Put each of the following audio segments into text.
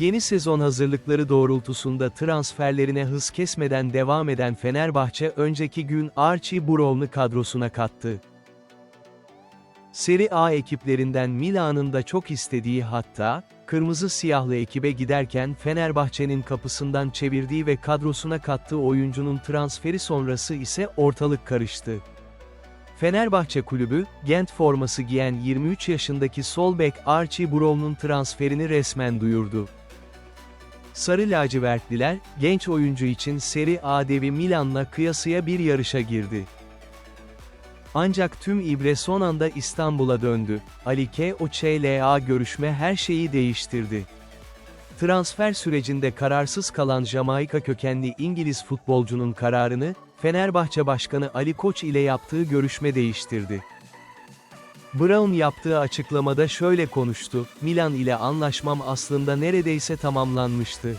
Yeni sezon hazırlıkları doğrultusunda transferlerine hız kesmeden devam eden Fenerbahçe önceki gün Archie Brown'u kadrosuna kattı. Serie A ekiplerinden Milan'ın da çok istediği hatta, kırmızı siyahlı ekibe giderken Fenerbahçe'nin kapısından çevirdiği ve kadrosuna kattığı oyuncunun transferi sonrası ise ortalık karıştı. Fenerbahçe kulübü, Gent forması giyen 23 yaşındaki sol bek Archie Brown'un transferini resmen duyurdu. Sarı lacivertliler, genç oyuncu için Serie A devi Milan'la kıyasıya bir yarışa girdi. Ancak tüm ibre son anda İstanbul'a döndü. Ali K. OÇLA görüşme her şeyi değiştirdi. Transfer sürecinde kararsız kalan Jamaika kökenli İngiliz futbolcunun kararını, Fenerbahçe Başkanı Ali Koç ile yaptığı görüşme değiştirdi. Brown yaptığı açıklamada şöyle konuştu, Milan ile anlaşmam aslında neredeyse tamamlanmıştı.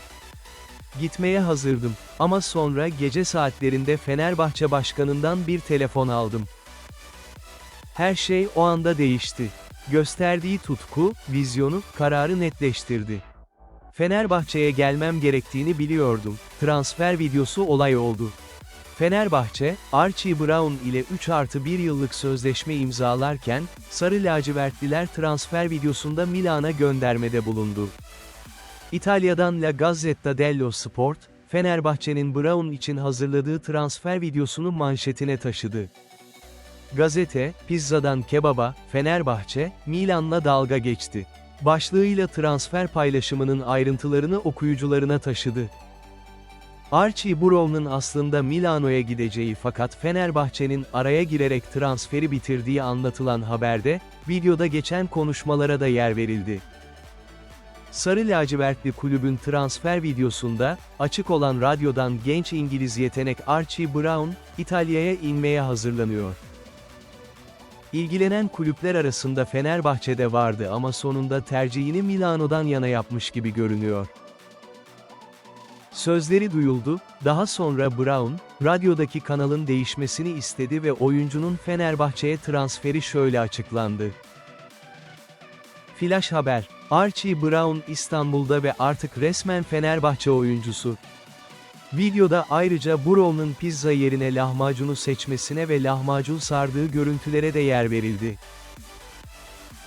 Gitmeye hazırdım, ama sonra gece saatlerinde Fenerbahçe Başkanı'ndan bir telefon aldım. Her şey o anda değişti. Gösterdiği tutku, vizyonu, kararı netleştirdi. Fenerbahçe'ye gelmem gerektiğini biliyordum. Transfer videosu olay oldu. Fenerbahçe, Archie Brown ile 3 artı 1 yıllık sözleşme imzalarken, Sarı lacivertliler transfer videosunda Milan'a göndermede bulundu. İtalya'dan La Gazzetta dello Sport, Fenerbahçe'nin Brown için hazırladığı transfer videosunu manşetine taşıdı. Gazete, pizzadan kebaba, Fenerbahçe, Milan'la dalga geçti. Başlığıyla transfer paylaşımının ayrıntılarını okuyucularına taşıdı. Archie Brown'un aslında Milano'ya gideceği fakat Fenerbahçe'nin araya girerek transferi bitirdiği anlatılan haberde, videoda geçen konuşmalara da yer verildi. Sarı lacivertli kulübün transfer videosunda, açık olan radyodan genç İngiliz yetenek Archie Brown, İtalya'ya inmeye hazırlanıyor. İlgilenen kulüpler arasında Fenerbahçe'de vardı ama sonunda tercihini Milano'dan yana yapmış gibi görünüyor. Sözleri duyuldu, daha sonra Brown, radyodaki kanalın değişmesini istedi ve oyuncunun Fenerbahçe'ye transferi şöyle açıklandı. Flash haber, Archie Brown İstanbul'da ve artık resmen Fenerbahçe oyuncusu. Videoda ayrıca Brown'un pizza yerine lahmacunu seçmesine ve lahmacun sardığı görüntülere de yer verildi.